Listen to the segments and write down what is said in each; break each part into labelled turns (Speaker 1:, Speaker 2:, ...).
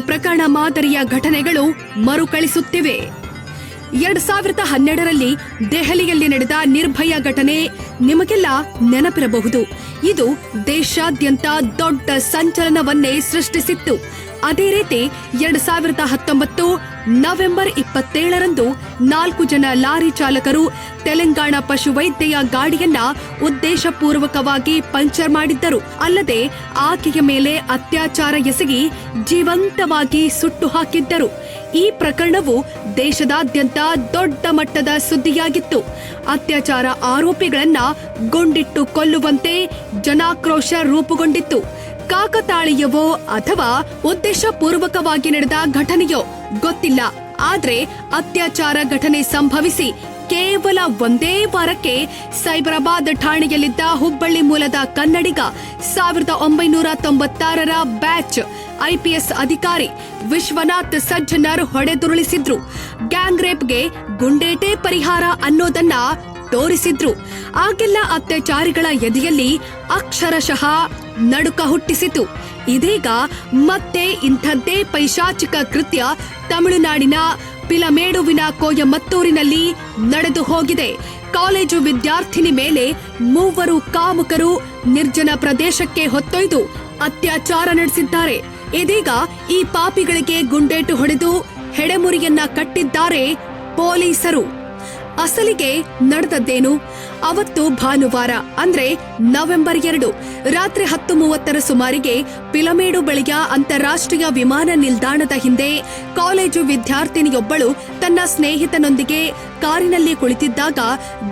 Speaker 1: ಪ್ರಕರಣ ಮಾದರಿಯ ಘಟನೆಗಳು ಮರುಕಳಿಸುತ್ತಿವೆ. ಎರಡ್ ಸಾವಿರದ ಹನ್ನೆರಡರಲ್ಲಿ ದೆಹಲಿಯಲ್ಲಿ ನಡೆದ ನಿರ್ಭಯ ಘಟನೆ ನಿಮಗೆಲ್ಲ ನೆನಪಿರಬಹುದು. ಇದು ದೇಶಾದ್ಯಂತ ದೊಡ್ಡ ಸಂಚಲನವನ್ನೇ ಸೃಷ್ಟಿಸಿತ್ತು. ಅದೇ ರೀತಿ ಎರಡ್ ಸಾವಿರದ ಹತ್ತೊಂಬತ್ತು ನವೆಂಬರ್ ಇಪ್ಪತ್ತೇಳರಂದು ನಾಲ್ಕು ಜನ ಲಾರಿ ಚಾಲಕರು ತೆಲಂಗಾಣ ಪಶುವೈದ್ಯೆಯ ಗಾಡಿಯನ್ನ ಉದ್ದೇಶಪೂರ್ವಕವಾಗಿ ಪಂಚರ್ ಮಾಡಿದ್ದರು. ಅಲ್ಲದೆ ಆಕೆಯ ಮೇಲೆ ಅತ್ಯಾಚಾರ ಎಸಗಿ ಜೀವಂತವಾಗಿ ಸುಟ್ಟು ಹಾಕಿದ್ದರು. ಈ ಪ್ರಕರಣವು ದೇಶದಾದ್ಯಂತ ದೊಡ್ಡ ಮಟ್ಟದ ಸುದ್ದಿಯಾಗಿತ್ತು. ಅತ್ಯಾಚಾರ ಆರೋಪಿಗಳನ್ನ ಗುಂಡಿಟ್ಟು ಕೊಲ್ಲುವಂತೆ ಜನಾಕ್ರೋಶ ರೂಪುಗೊಂಡಿತ್ತು. ಕಾಕತಾಳೀಯವೋ ಅಥವಾ ಉದ್ದೇಶಪೂರ್ವಕವಾಗಿ ನಡೆದ ಘಟನೆಯೋ ಗೊತ್ತಿಲ್ಲ. ಆದ್ರೆ ಅತ್ಯಾಚಾರ ಘಟನೆ ಸಂಭವಿಸಿ ಕೇವಲ ಒಂದೇ ವಾರಕ್ಕೆ ಸೈಬರಾಬಾದ್ ಠಾಣೆಯಲ್ಲಿದ್ದ ಹುಬ್ಬಳ್ಳಿ ಮೂಲದ ಕನ್ನಡಿಗ ಸಾವಿರದ ಒಂಬೈನೂರ ತೊಂಬತ್ತಾರರ ಬ್ಯಾಚ್ ಐಪಿಎಸ್ ಅಧಿಕಾರಿ ವಿಶ್ವನಾಥ್ ಸಜ್ಜನರ್ ಹೊಡೆದುರುಳಿಸಿದ್ರು. ಗ್ಯಾಂಗ್ ರೇಪ್ಗೆ ಗುಂಡೇಟೆ ಪರಿಹಾರ ಅನ್ನೋದನ್ನ ತೋರಿಸಿದ್ರು. ಆಗೆಲ್ಲ ಅತ್ಯಾಚಾರಿಗಳ ಎದೆಯಲ್ಲಿ ಅಕ್ಷರಶಃ ನಡುಕ ಹುಟ್ಟಿಸಿತು. ಇದೀಗ ಮತ್ತೆ ಇಂಥದ್ದೇ ಪೈಶಾಚಿಕ ಕೃತ್ಯ ತಮಿಳುನಾಡಿನ ಪಿಲಮೇಡುವಿನ ಕೋಯಮತ್ತೂರಿನಲ್ಲಿ ನಡೆದು ಹೋಗಿದೆ. ಕಾಲೇಜು ವಿದ್ಯಾರ್ಥಿನಿ ಮೇಲೆ ಮೂವರು ಕಾಮುಕರು ನಿರ್ಜನ ಪ್ರದೇಶಕ್ಕೆ ಹೊತ್ತೊಯ್ದು ಅತ್ಯಾಚಾರ ನಡೆಸಿದ್ದಾರೆ. ಇದೀಗ ಈ ಪಾಪಿಗಳಿಗೆ ಗುಂಡೇಟು ಹೊಡೆದು ಹೆಡೆಮುರಿಯನ್ನ ಕಟ್ಟಿದ್ದಾರೆ ಪೊಲೀಸರು. ಅಸಲಿಗೆ ನಡೆದದ್ದೇನು? ಅವತ್ತು ಭಾನುವಾರ, ಅಂದ್ರೆ ನವೆಂಬರ್ ಎರಡು, ರಾತ್ರಿ ಹತ್ತು ಮೂವತ್ತರ ಸುಮಾರಿಗೆ ಪಿಲಮೇಡು ಬಳಿಯ ಅಂತಾರಾಷ್ಟ್ರೀಯ ವಿಮಾನ ನಿಲ್ದಾಣದ ಹಿಂದೆ ಕಾಲೇಜು ವಿದ್ಯಾರ್ಥಿನಿಯೊಬ್ಬಳು ತನ್ನ ಸ್ನೇಹಿತನೊಂದಿಗೆ ಕಾರಿನಲ್ಲಿ ಕುಳಿತಿದ್ದಾಗ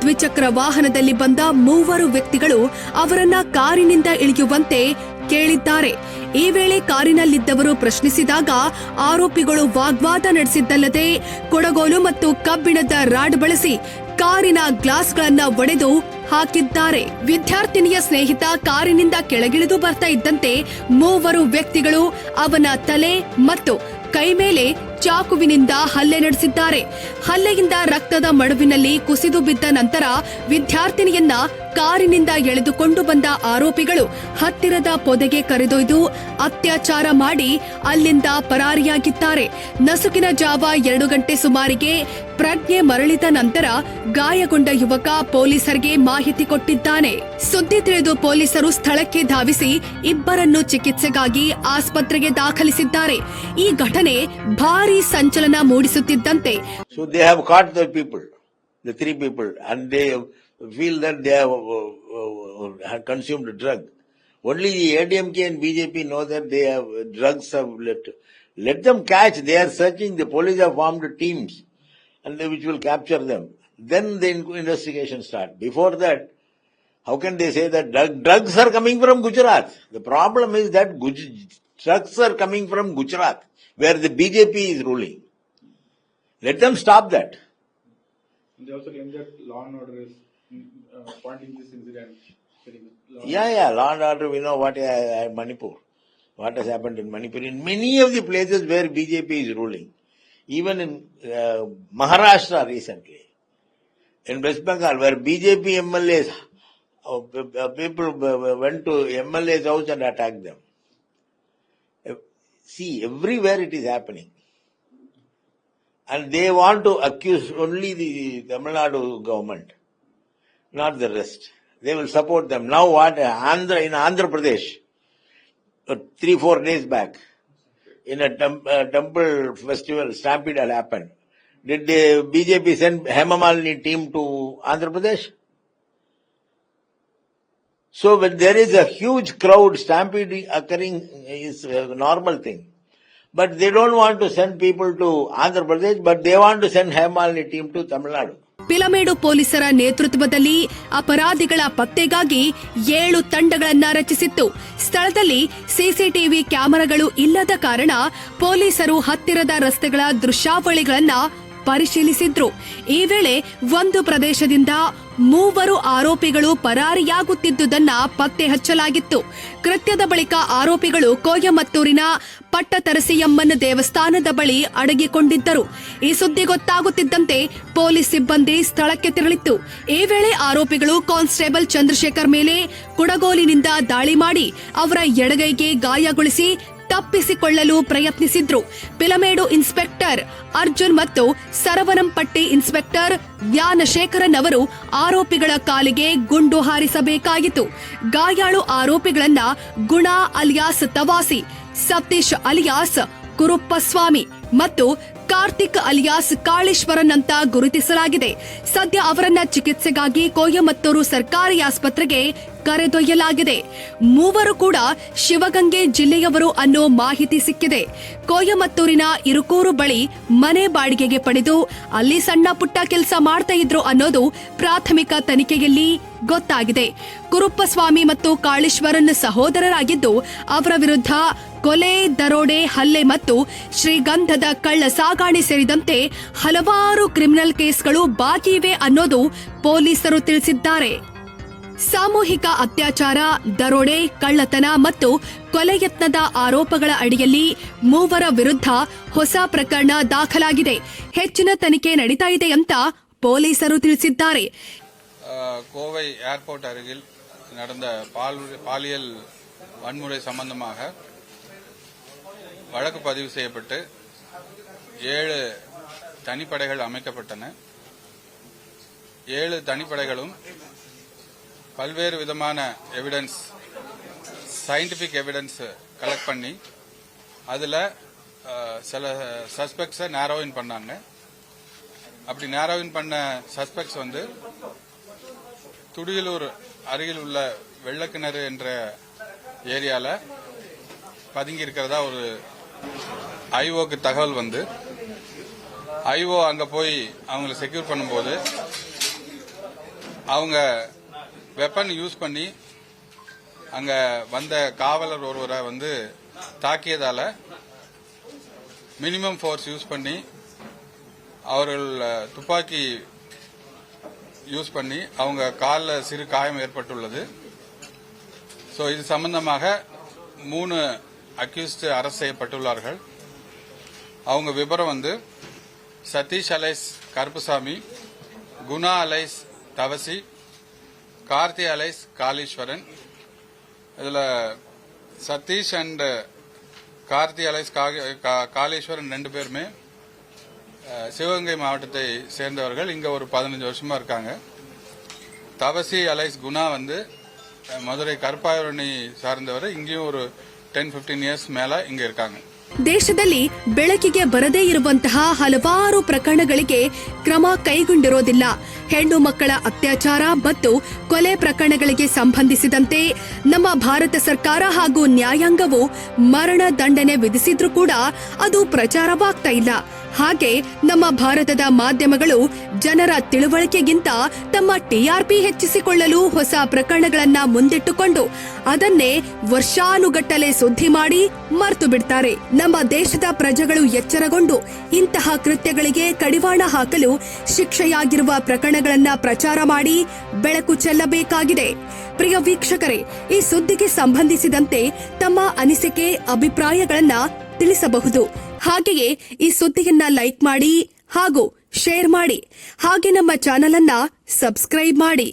Speaker 1: ದ್ವಿಚಕ್ರ ವಾಹನದಲ್ಲಿ ಬಂದ ಮೂವರು ವ್ಯಕ್ತಿಗಳು ಅವರನ್ನ ಕಾರಿನಿಂದ ಇಳಿಯುವಂತೆ ಕೇಳಿದ್ದಾರೆ. ಈ ವೇಳೆ ಕಾರಿನಲ್ಲಿದ್ದವರು ಪ್ರಶ್ನಿಸಿದಾಗ ಆರೋಪಿಗಳು ವಾಗ್ವಾದ ನಡೆಸಿದ್ದಲ್ಲದೆ ಕೊಡಗೋಲು ಮತ್ತು ಕಬ್ಬಿಣದ ರಾಡ್ ಬಳಸಿ ಕಾರಿನ ಗ್ಲಾಸ್ಗಳನ್ನ ಒಡೆದು ಹಾಕಿದ್ದಾರೆ. ವಿದ್ಯಾರ್ಥಿನಿಯ ಸ್ನೇಹಿತ ಕಾರಿನಿಂದ ಕೆಳಗಿಳಿದು ಬರ್ತಾ ಇದ್ದಂತೆ ಮೂವರು ವ್ಯಕ್ತಿಗಳು ಅವನ ತಲೆ ಮತ್ತು ಕೈ ಮೇಲೆ ಚಾಕುವಿನಿಂದ ಹಲ್ಲೆ ನಡೆಸಿದ್ದಾರೆ. ಹಲ್ಲೆಯಿಂದ ರಕ್ತದ ಮಡುವಿನಲ್ಲಿ ಕುಸಿದು ಬಿದ್ದ ನಂತರ ವಿದ್ಯಾರ್ಥಿನಿಯನ್ನ ಕಾರಿನಿಂದ ಎಳೆದುಕೊಂಡು ಬಂದ ಆರೋಪಿಗಳು ಹತ್ತಿರದ ಪೊದೆಗೆ ಕರೆದೊಯ್ದು ಅತ್ಯಾಚಾರ ಮಾಡಿ ಅಲ್ಲಿಂದ ಪರಾರಿಯಾಗಿದ್ದಾರೆ. ನಸುಕಿನ ಜಾವ ಎರಡು ಗಂಟೆ ಸುಮಾರಿಗೆ ಪ್ರಜ್ಞೆ ಮರಳಿದ ನಂತರ ಗಾಯಗೊಂಡ ಯುವಕ ಪೊಲೀಸರಿಗೆ ಮಾಹಿತಿ ಕೊಟ್ಟಿದ್ದಾನೆ. ಸುದ್ದಿ ತಿಳಿದು ಪೊಲೀಸರು ಸ್ಥಳಕ್ಕೆ ಧಾವಿಸಿ ಇಬ್ಬರನ್ನು ಚಿಕಿತ್ಸೆಗಾಗಿ ಆಸ್ಪತ್ರೆಗೆ ದಾಖಲಿಸಿದ್ದಾರೆ. ಈ ಘಟನೆ ಭಾರೀ ಸಂಚಲನ ಮೂಡಿಸುತ್ತಿದ್ದಂತೆ
Speaker 2: So they have caught the people, the three people, and they feel that they have uh, uh, have consumed drug. Only the ADMK and BJP know that they have uh, drugs have let. Let them catch. They are searching. The police have formed teams, and they, which will capture them. Then the in- investigation start. Before that, how can they say that drug, drugs are coming from Gujarat? The problem is that Guj- drugs are coming from Gujarat, where the BJP is ruling. Let them stop that.
Speaker 3: They also claim that law and order is uh, pointing this incident.
Speaker 2: Yeah, yeah, law and order, we know what uh, uh, Manipur, what has happened in Manipur, in many of the places where BJP is ruling, even in uh, Maharashtra recently, in West Bengal, where BJP MLAs, uh, uh, people uh, went to MLA's house and attacked them. See, everywhere it is happening. And they want to accuse only the Tamil Nadu government not the rest. They will support them. Now what? Andhra, in Andhra Pradesh, uh, three, four days back, in a uh, temple festival, stampede had happened. Did the BJP send Hema Malini team to Andhra Pradesh? So when there is a huge crowd, stampede occurring is a normal thing. But they don't want to send people to Andhra Pradesh, but they want to send Hemalini team to Tamil Nadu.
Speaker 1: ಪಿಲಮೇಡು ಪೊಲೀಸರ ನೇತೃತ್ವದಲ್ಲಿ ಅಪರಾಧಿಗಳ ಪತ್ತೆಗಾಗಿ ಏಳು ತಂಡಗಳನ್ನ ರಚಿಸಿತ್ತು ಸ್ಥಳದಲ್ಲಿ CCTV ಕ್ಯಾಮೆರಾಗಳು ಇಲ್ಲದ ಕಾರಣ ಪೊಲೀಸರು ಹತ್ತಿರದ ರಸ್ತೆಗಳ ದೃಶ್ಯಾವಳಿಗಳನ್ನ ಪರಿಶೀಲಿಸಿದ್ರು. ಈ ವೇಳೆ ಒಂದು ಪ್ರದೇಶದಿಂದ ಮೂವರು ಆರೋಪಿಗಳು ಪರಾರಿಯಾಗುತ್ತಿದ್ದುದನ್ನ ಪತ್ತೆ ಹಚ್ಚಲಾಗಿತ್ತು. ಕೃತ್ಯದ ಬಳಿಕ ಆರೋಪಿಗಳು ಕೋಯಮತ್ತೂರಿನ ಪಟ್ಟತರಸಿಯಮ್ಮನ ದೇವಸ್ಥಾನದ ಬಳಿ ಅಡಗಿಕೊಂಡಿದ್ದರು. ಈ ಸುದ್ದಿ ಗೊತ್ತಾಗುತ್ತಿದ್ದಂತೆ ಪೊಲೀಸ್ ಸಿಬ್ಬಂದಿ ಸ್ಥಳಕ್ಕೆ ತೆರಳಿತ್ತು. ಈ ವೇಳೆ ಆರೋಪಿಗಳು ಕಾನ್ಸ್ಟೇಬಲ್ ಚಂದ್ರಶೇಖರ್ ಮೇಲೆ ಕುಡಗೋಲಿನಿಂದ ದಾಳಿ ಮಾಡಿ ಅವರ ಎಡಗೈಗೆ ಗಾಯಗೊಳಿಸಿ ತಪ್ಪಿಸಿಕೊಳ್ಳಲು ಪ್ರಯತ್ನಿಸಿದ್ರು. ಪಿಲಮೇಡು ಇನ್ಸ್ಪೆಕ್ಟರ್ ಅರ್ಜುನ್ ಮತ್ತು ಸರವನಂಪಟ್ಟಿ ಇನ್ಸ್ಪೆಕ್ಟರ್ ವ್ಯಾನಶೇಖರನ್ ಅವರು ಆರೋಪಿಗಳ ಕಾಲಿಗೆ ಗುಂಡು ಹಾರಿಸಬೇಕಾಗಿತ್ತು. ಗಾಯಾಳು ಆರೋಪಿಗಳನ್ನ ಗುಣ ಅಲಿಯಾಸ್ ತವಾಸಿ, ಸತೀಶ್ ಅಲಿಯಾಸ್, ಕುರುಪ್ಪಸ್ವಾಮಿ ಮತ್ತು ಕಾರ್ತಿಕ್ ಅಲಿಯಾಸ್ ಕಾಳೇಶ್ವರನ್ ಅಂತ ಗುರುತಿಸಲಾಗಿದೆ. ಸದ್ಯ ಅವರನ್ನ ಚಿಕಿತ್ಸೆಗಾಗಿ ಕೊಯಮತ್ತೂರು ಸರ್ಕಾರಿ ಆಸ್ಪತ್ರೆಗೆ ಕರೆದೊಯ್ಯಲಾಗಿದೆ. ಮೂವರು ಕೂಡ ಶಿವಗಂಗೆ ಜಿಲ್ಲೆಯವರು ಅನ್ನೋ ಮಾಹಿತಿ ಸಿಕ್ಕಿದೆ. ಕೊಯಮತ್ತೂರಿನ ಇರುಕೂರು ಬಳಿ ಮನೆ ಬಾಡಿಗೆಗೆ ಪಡೆದು ಅಲ್ಲಿ ಸಣ್ಣ ಪುಟ್ಟ ಕೆಲಸ ಮಾಡ್ತಾ ಇದ್ರು ಅನ್ನೋದು ಪ್ರಾಥಮಿಕ ತನಿಖೆಯಲ್ಲಿ ಗೊತ್ತಾಗಿದೆ. ಕುರುಪ್ಪಸ್ವಾಮಿ ಮತ್ತು ಕಾಳೇಶ್ವರನ್ ಸಹೋದರರಾಗಿದ್ದು, ಅವರ ವಿರುದ್ಧ ಕೊಲೆ, ದರೋಡೆ, ಹಲ್ಲೆ ಮತ್ತು ಶ್ರೀಗಂಧದ ಕಳ್ಳ ಸಾಗಾಣೆ ಸೇರಿದಂತೆ ಹಲವಾರು ಕ್ರಿಮಿನಲ್ ಕೇಸ್ಗಳು ಬಾಕಿ ಇವೆ ಅನ್ನೋದು ಪೊಲೀಸರು ತಿಳಿಸಿದ್ದಾರೆ ಸಾಮೂಹಿಕ ಅತ್ಯಾಚಾರ ದರೋಡೆ ಕಳ್ಳತನ ಮತ್ತು ಕೊಲೆ ಯತ್ನದ ಆರೋಪಗಳ ಅಡಿಯಲ್ಲಿ ಮೂವರ ವಿರುದ್ಧ ಹೊಸ ಪ್ರಕರಣ ದಾಖಲಾಗಿದೆ ಹೆಚ್ಚಿನ ತನಿಖೆ ನಡೀತಾ ಇದೆ ಅಂತ ಪೊಲೀಸರು ತಿಳಿಸಿದ್ದಾರೆ
Speaker 4: அஹ், கோவை ஏர்போர்ட் அருகில் நடந்த பால் பாலியல் வன்முறை சம்பந்தமாக வழக்கு பதிவு செய்யப்பட்டு ஏழு தனிப்படைகள் அமைக்கப்பட்டன. ஏழு தனிப்படைகளும் பல்வேறு விதமான எவிடன்ஸ் சயின்டிபிக் எவிடன்ஸ் கலெக்ட் பண்ணி அதில் சில சஸ்பெக்ட்ஸை நேரோவின் பண்ணாங்க. அப்படி நேரோவின் பண்ண சஸ்பெக்ட்ஸ் வந்து துடியலூர் அருகில் உள்ள வெள்ளக்கிணறு என்ற ஏரியாவில் பதுங்கி இருக்கிறதா ஒரு ஐஓக்கு தகவல் வந்து ஐஓ அங்க போய் அவங்கள செக்யூர் பண்ணும்போது அவங்க வெப்பன் யூஸ் பண்ணி அங்க வந்த காவலர் ஒருவரை வந்து தாக்கியதால மினிமம் ஃபோர்ஸ் யூஸ் பண்ணி அவர்கள் துப்பாக்கி யூஸ் பண்ணி அவங்க காலில் சிறு காயம் ஏற்பட்டுள்ளது. ஸோ இது சம்பந்தமாக மூணு அக்யூஸ்ட் அரெஸ்ட் செய்யப்பட்டுள்ளார்கள். அவங்க விபரம் வந்து Satish alias Karuppusamy Guna alias Thavasi Karthi alias Kaleeswaran. இதில் சதீஷ் அண்ட் கார்த்தி அலைஸ் கா- கா- காளீஸ்வரன் ரெண்டு பேருமே சிவகங்கை மாவட்டத்தை சேர்ந்தவர்கள். இங்கே ஒரு பதினஞ்சு வருஷமாக இருக்காங்க. தவசி அலைஸ் குணா வந்து மதுரை கருப்பாயூரணி சார்ந்தவர். இங்கேயும் ஒரு ಟೆನ್ ಫಿಫ್ಟೀನ್ ಇಯರ್ಸ್ ಮೇಲೆ ಹಿಂಗೆ ಇರ್ಕಾಂಗ
Speaker 1: ದೇಶದಲ್ಲಿ ಬೆಳಕಿಗೆ ಬರದೇ ಇರುವಂತಹ ಹಲವಾರು ಪ್ರಕರಣಗಳಿಗೆ ಕ್ರಮ ಕೈಗೊಂಡಿರೋದಿಲ್ಲ. ಹೆಣ್ಣು ಮಕ್ಕಳ ಅತ್ಯಾಚಾರ ಮತ್ತು ಕೊಲೆ ಪ್ರಕರಣಗಳಿಗೆ ಸಂಬಂಧಿಸಿದಂತೆ ನಮ್ಮ ಭಾರತ ಸರ್ಕಾರ ಹಾಗೂ ನ್ಯಾಯಾಂಗವು ಮರಣ ದಂಡನೆ ವಿಧಿಸಿದ್ರೂ ಕೂಡ ಅದು ಪ್ರಚಾರವಾಗ್ತಾ ಇಲ್ಲ. ಹಾಗೆ ನಮ್ಮ ಭಾರತದ ಮಾಧ್ಯಮಗಳು ಜನರ ತಿಳುವಳಿಕೆಗಿಂತ ತಮ್ಮ ಟಿಆರ್ಪಿ ಹೆಚ್ಚಿಸಿಕೊಳ್ಳಲು ಹೊಸ ಪ್ರಕರಣಗಳನ್ನ ಮುಂದಿಟ್ಟುಕೊಂಡು ಅದನ್ನೇ ವರ್ಷಾನುಗಟ್ಟಲೆ ಸುದ್ದಿ ಮಾಡಿ ಮರ್ತು ಬಿಡ್ತಾರೆ. ನಮ್ಮ ದೇಶದ ಪ್ರಜೆಗಳು ಎಚ್ಚರಗೊಂಡು ಇಂತಹ ಕೃತ್ಯಗಳಿಗೆ ಕಡಿವಾಣ ಹಾಕಲು ಶಿಕ್ಷೆಯಾಗಿರುವ ಪ್ರಕರಣಗಳನ್ನ ಪ್ರಚಾರ ಮಾಡಿ ಬೆಳಕು ಚೆಲ್ಲಬೇಕಾಗಿದೆ. ಪ್ರಿಯ ವೀಕ್ಷಕರೇ, ಈ ಸುದ್ದಿಗೆ ಸಂಬಂಧಿಸಿದಂತೆ ತಮ್ಮ ಅನಿಸಿಕೆ, ಅಭಿಪ್ರಾಯಗಳನ್ನ ತಿಳಿಸಬಹುದು. ಹಾಗೆಯೇ ಈ ಸುದ್ದಿಯನ್ನ ಲೈಕ್ ಮಾಡಿ ಹಾಗೂ ಶೇರ್ ಮಾಡಿ. ಹಾಗೆ ನಮ್ಮ ಚಾನಲ್ ಅನ್ನ ಸಬ್ಸ್ಕ್ರೈಬ್ ಮಾಡಿ.